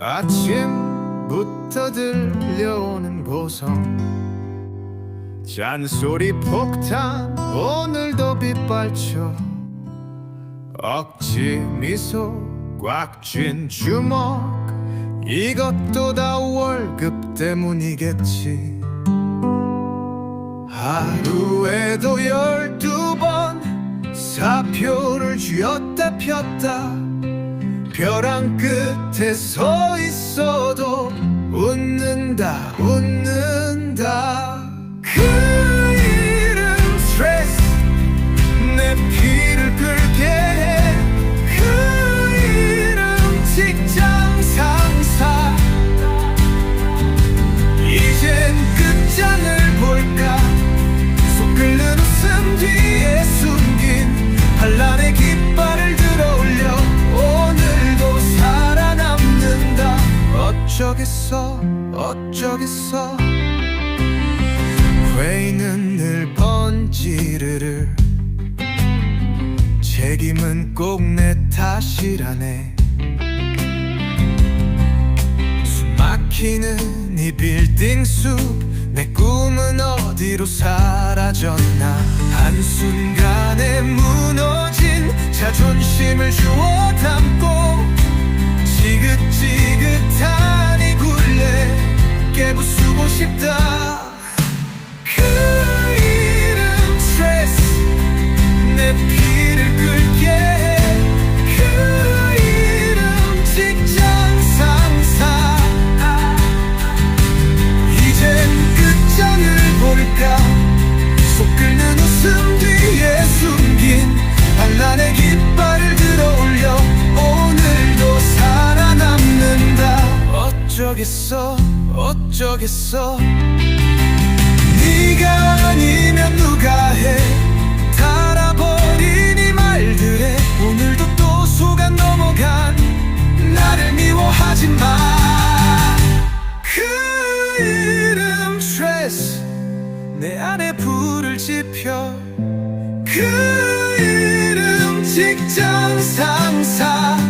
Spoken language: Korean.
아침부터 들려오는 고성 잔소리 폭탄 오늘도 빗발쳐. 억지 미소 꽉 쥔 주먹. 이것도 다 월급 때문이겠지. 하루에도 열두 번 사표를 쥐었다 폈다 벼랑 끝에 서 있어도 웃는다 웃는 어쩌겠어. 회의는 늘 번지르르. 책임은 꼭 내 탓이라네. 숨막히는 이 빌딩 숲 내 꿈은 어디로 사라졌나. 한순간에 어쩌겠어? 어쩌겠어? 네가 아니면 누가 해? 달아버린 이 말들에 오늘도 또 속아 넘어간 나를 미워하지 마그 이름 스트레스 내 안에 불을 지펴. 그 이름 직장 상사